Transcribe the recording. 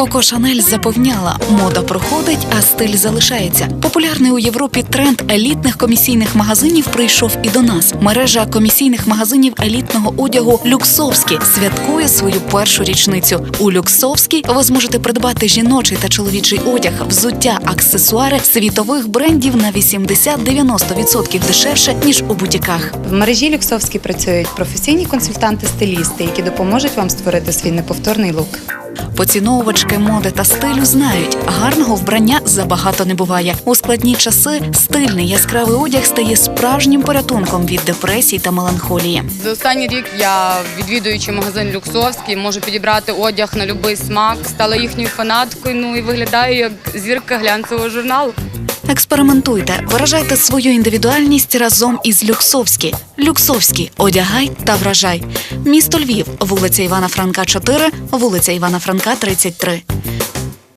Коко Шанель запевняла, мода проходить, а стиль залишається. Популярний у Європі тренд елітних комісійних магазинів прийшов і до нас. Мережа комісійних магазинів елітного одягу Люксовські святкує свою першу річницю. У Люксовській ви зможете придбати жіночий та чоловічий одяг, взуття, аксесуари світових брендів на 80-90% дешевше ніж у бутіках. В мережі Люксовські працюють професійні консультанти-стилісти, які допоможуть вам створити свій неповторний лук. Поціновувачки моди та стилю знають, гарного вбрання забагато не буває. У складні часи стильний яскравий одяг стає справжнім порятунком від депресій та меланхолії. За останній рік я, відвідуючи магазин Люксовський, можу підібрати одяг на будь-який смак, стала їхньою фанаткою, ну і виглядаю як зірка глянцевого журналу. Експериментуйте, виражайте свою індивідуальність разом із Люксовські. Люксовські одягай та вражай. Місто Львів, вулиця Івана Франка, 4, вулиця Івана Франка, 33.